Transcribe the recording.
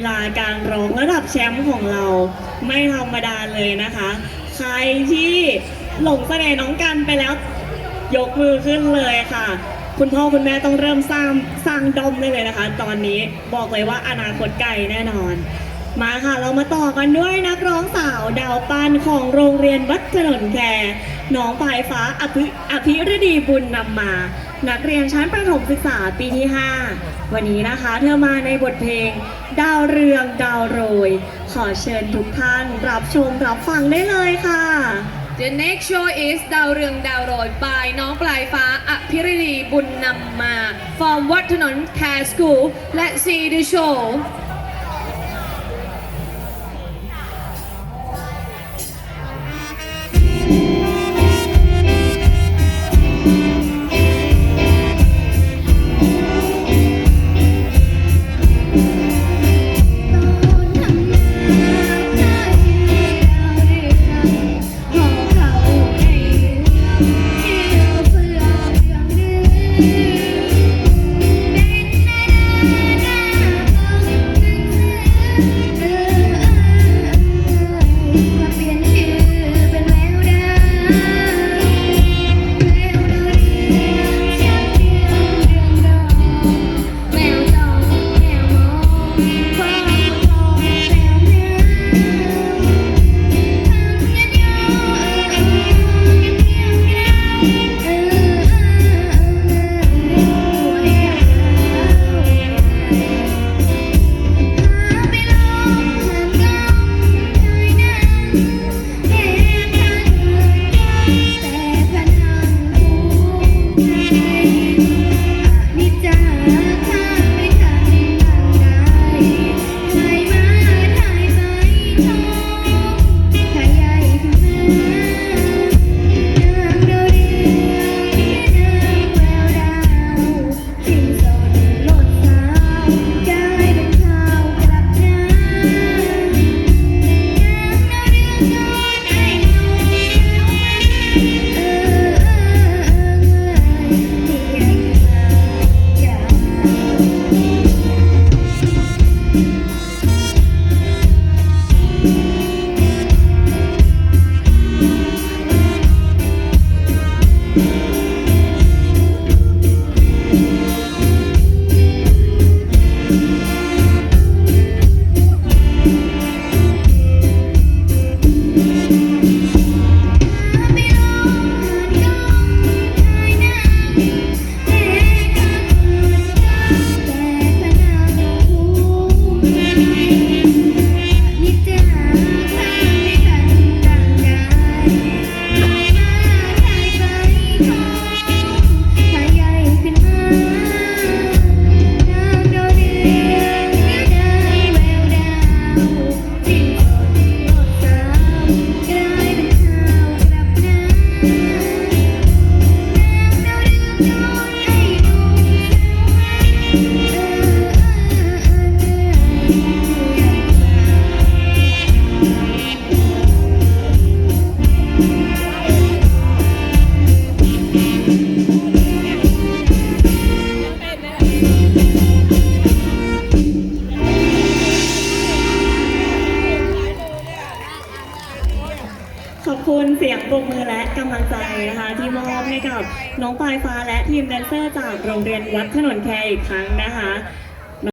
กีฬาการร้องระดับแชมป์ของเราไม่ธรรมดาเลยนะคะ ใครที่หลงเสน่ห์น้องกันไปแล้วยกมือขึ้นเลยค่ะ คุณพ่อคุณแม่ต้องเริ่มสร้างสร้างดอมได้เลยนะคะ ตอนนี้บอกเลยว่าอนาคตไกลแน่นอน มาค่ะเรามาต่อกันด้วยนักร้องสาวดาวปันของโรงเรียนวัดถนนแคร์น้องปลายฟ้าอภิอภิรดีบุญนำมา นักเรียนชั้นประถมศึกษาปีที่ 5 วันนี้นะคะ เธอมาในบทเพลง ดาวเรืองดาวโรย ขอเชิญทุกท่านรับชมรับฟังได้เลยค่ะ The next show is ดาวเรืองดาวโรย by น้องปลายฟ้าอภิรดีบุญนำมา from วัดถนนแคร์ School Let's see the show ขอบคุณเสียงปรบมือและกำลังใจนะคะ ที่มอบให้กับน้องปลายฟ้าและทีมแดนเซอร์จากโรงเรียนวัดถนนแคร์อีกครั้งนะคะ